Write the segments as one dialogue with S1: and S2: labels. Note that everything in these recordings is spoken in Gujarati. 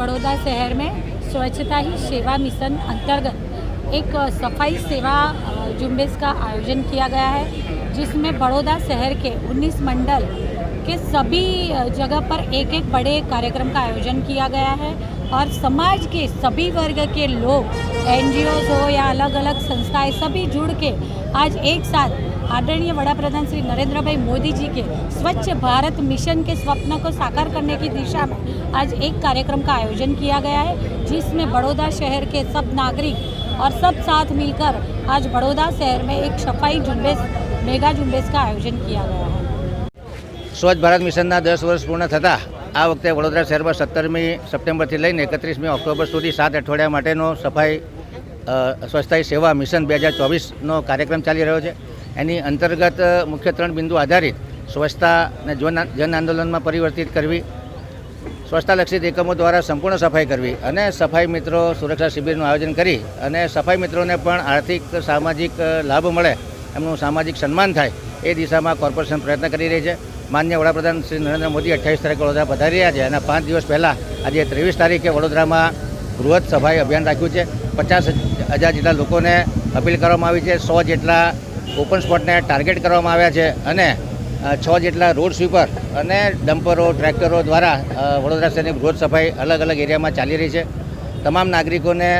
S1: बड़ौदा शहर में स्वच्छता ही सेवा मिशन अंतर्गत एक सफ़ाई सेवा झुंबेश का आयोजन किया गया है, जिसमें बड़ौदा शहर के 19 मंडल के सभी जगह पर एक एक बड़े कार्यक्रम का आयोजन किया गया है और समाज के सभी वर्ग के लोग एन हो या अलग अलग संस्थाएँ, सभी जुड़ के आज एक साथ आदरणीय वड़ा प्रधान श्री नरेंद्र भाई मोदी जी के स्वच्छ भारत मिशन के स्वप्न को साकार करने की दिशा में आज एक कार्यक्रम का आयोजन किया गया है जिसमें बड़ौदा शहर के सब नागरिक और सब साथ मिलकर आज बड़ौदा शहर में एक सफाई झुंबेश मेगा झुंबेश का आयोजन किया गया है
S2: સ્વચ્છ ભારત મિશનના દસ વર્ષ પૂર્ણ થતાં આ વખતે વડોદરા શહેરમાં સત્તરમી સપ્ટેમ્બરથી લઈને એકત્રીસમી ઓક્ટોબર સુધી સાત અઠવાડિયા માટેનો સફાઈ અ, સ્વચ્છતા સેવા મિશન બે હજાર ચોવીસનો કાર્યક્રમ ચાલી રહ્યો છે એની અંતર્ગત મુખ્ય ત્રણ બિંદુ આધારિત સ્વચ્છતાને જન આંદોલનમાં પરિવર્તિત કરવી, સ્વચ્છતાલક્ષિત એકમો દ્વારા સંપૂર્ણ સફાઈ કરવી અને સફાઈ મિત્રો સુરક્ષા શિબિરનું આયોજન કરી અને સફાઈ મિત્રોને પણ આર્થિક, સામાજિક લાભ મળે એમનું સામાજિક સન્માન થાય એ દિશામાં કોર્પોરેશન પ્રયત્ન કરી રહી છે. માન્ય વડાપ્રધાન શ્રી નરેન્દ્ર મોદી અઠ્યાવીસ તારીખે વડોદરા પધારી રહ્યા છે અને પાંચ દિવસ પહેલાં, આજે ત્રેવીસ તારીખે વડોદરામાં બૃહદ સફાઈ અભિયાન રાખ્યું છે. પચાસ હજાર જેટલા લોકોને અપીલ કરવામાં આવી છે, સો જેટલા ઓપન સ્પોટને ટાર્ગેટ કરવામાં આવ્યા છે અને છ જેટલા રોડ સ્વીપર અને ડમ્પરો, ટ્રેક્ટરો દ્વારા વડોદરા શહેરની બૃહદ સફાઈ અલગ અલગ એરિયામાં ચાલી રહી છે. તમામ નાગરિકોને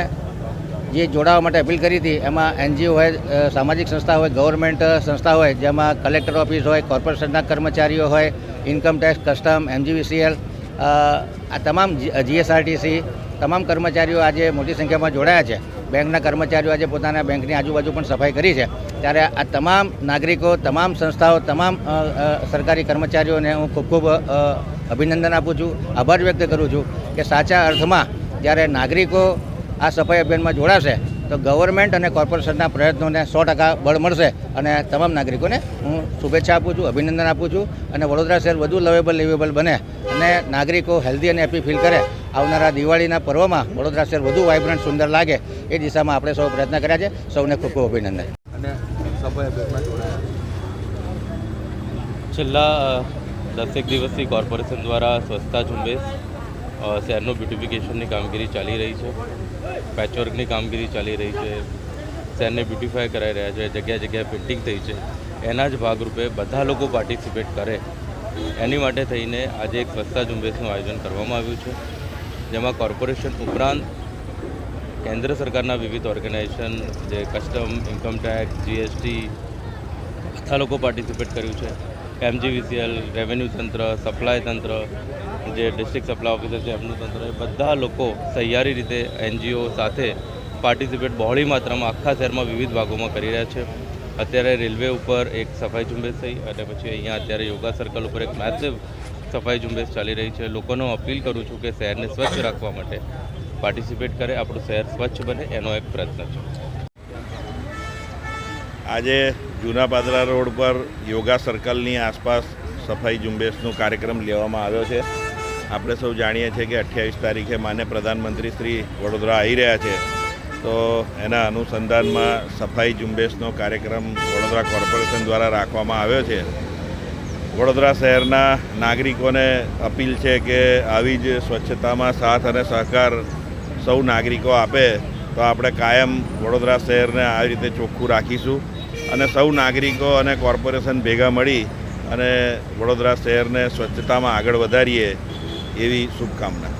S2: જે જોડાવા માટે અપીલ કરી હતી, એમાં એનજીઓ હોય સામાજિક સંસ્થા હોય, ગવર્મેન્ટ સંસ્થા હોય, જેમાં કલેક્ટર ઓફિસ હોય, કોર્પોરેશનના કર્મચારીઓ હોય, ઇન્કમ ટેક્સ, કસ્ટમ, એમજીવીસીએલ આ તમામ જીએસઆરટીસી તમામ કર્મચારીઓ આજે મોટી સંખ્યામાં જોડાયા છે. બેંકના કર્મચારીઓ આજે પોતાના બેંકની આજુબાજુ પણ સફાઈ કરી છે. ત્યારે આ તમામ નાગરિકો, તમામ સંસ્થાઓ, તમામ સરકારી કર્મચારીઓને હું ખૂબ ખૂબ અભિનંદન આપું છું. આભાર વ્યક્ત કરું છું કે સાચા અર્થમાં જ્યારે નાગરિકો આ સફાઈ અભિયાનમાં જોડાશે, તો ગવર્મેન્ટ અને કોર્પોરેશનના પ્રયત્નોને સો ટકા બળ મળશે અને તમામ નાગરિકોને હું શુભેચ્છા આપું છું, અભિનંદન આપું છું અને વડોદરા શહેર વધુ લવેબલ, લિવેબલ બને અને નાગરિકો હેલ્ધી અને હેપી ફીલ કરે. આવનારા દિવાળીના પર્વમાં વડોદરા શહેર વધુ વાઇબ્રન્ટ સુંદર લાગે એ દિશામાં આપણે સૌ પ્રયત્ન કર્યા છે. સૌને ખૂબ ખૂબ અભિનંદન.
S3: છેલ્લા દસેક દિવસથી કોર્પોરેશન દ્વારા સ્વચ્છતા ઝુંબેશ શહેરનું બ્યુટિફિકેશનની કામગીરી ચાલી રહી છે. પેચવર્કની કામગીરી ચાલી રહી છે. શહેરને બ્યુટિફાય કરાઈ રહ્યા છે. જગ્યા જગ્યાએ પેઇન્ટિંગ થઈ છે. એના જ ભાગરૂપે બધા લોકો પાર્ટિસિપેટ કરે. એની માટે થઈને આજે એક સ્વચ્છતા ઝુંબેશનું આયોજન કરવામાં આવ્યું છે. જેમાં કોર્પોરેશન ઉપરાંત કેન્દ્ર સરકારના વિવિધ ઓર્ગેનાઇઝેશન, જે કસ્ટમ, ઇન્કમ ટેક્સ, જીએસટી, બધા લોકો પાર્ટિસિપેટ કર્યું છે. એમજીવીસીએલ, રેવન્યુ તંત્ર, સપ્લાય તંત્ર, જે ડિસ્ટ્રિક્ટ સપ્લાય ઓફિસર છે, એમનું તંત્ર, એ બધા લોકો સહિયારી રીતે એનજીઓ સાથે પાર્ટિસિપેટ બહોળી માત્રામાં આખા શહેરમાં વિવિધ ભાગોમાં કરી રહ્યા છે. અત્યારે રેલવે ઉપર એક સફાઈ ઝુંબેશ થઈ અને પછી અહીંયા અત્યારે યોગા સર્કલ ઉપર એક મેસિવ સફાઈ ઝુંબેશ ચાલી રહી છે. લોકોનો અપીલ કરું છું કે શહેરને સ્વચ્છ રાખવા માટે પાર્ટિસિપેટ કરે, આપણું શહેર સ્વચ્છ બને એનો એક પ્રયત્ન છે.
S4: આજે જૂના પાદરા રોડ પર યોગા સર્કલની આસપાસ સફાઈ ઝુંબેશનો કાર્યક્રમ લેવામાં આવ્યો છે. આપણે સૌ જાણીએ છીએ કે અઠ્યાવીસ તારીખે માન્ય પ્રધાનમંત્રી શ્રી વડોદરા આવી રહ્યા છે. તો એના અનુસંધાનમાં સફાઈ ઝુંબેશનો કાર્યક્રમ વડોદરા કોર્પોરેશન દ્વારા રાખવામાં આવ્યો છે. વડોદરા શહેરના નાગરિકોને અપીલ છે કે આવી જ સ્વચ્છતામાં સાથ અને સહકાર સૌ નાગરિકો આપે, તો આપણે કાયમ વડોદરા શહેરને આવી રીતે ચોખ્ખું રાખીશું અને સૌ નાગરિકો અને કોર્પોરેશન ભેગા મળી અને વડોદરા શહેરને સ્વચ્છતામાં આગળ વધારીએ એવી શુભકામના.